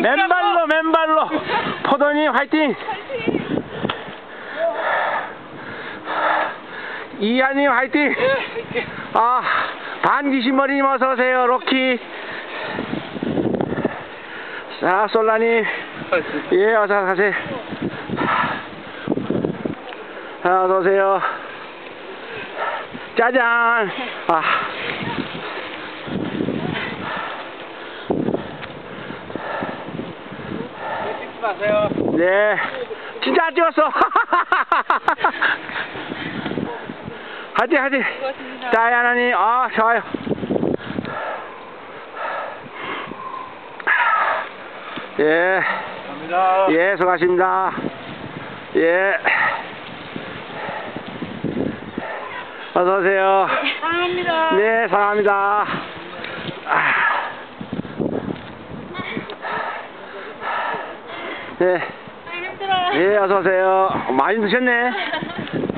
맨발로 맨발로. 포도님 화이팅! 이하님 화이팅! 아 반기신머리님 어서오세요 로키. 자 솔라님 예 어서 가세요. 자 어서오세요. 짜잔. 아 마세요. 네. 진짜 안 찍었어. 하지, 하지. 다이아나님, 아, 좋아요. 예, 갑니다. 예, 수고하십니다. 예. 어서 오세요. 사랑합니다. 네, 사랑합니다. 아. 예. 힘들어요. 예, 어서오세요. 많이 드셨네.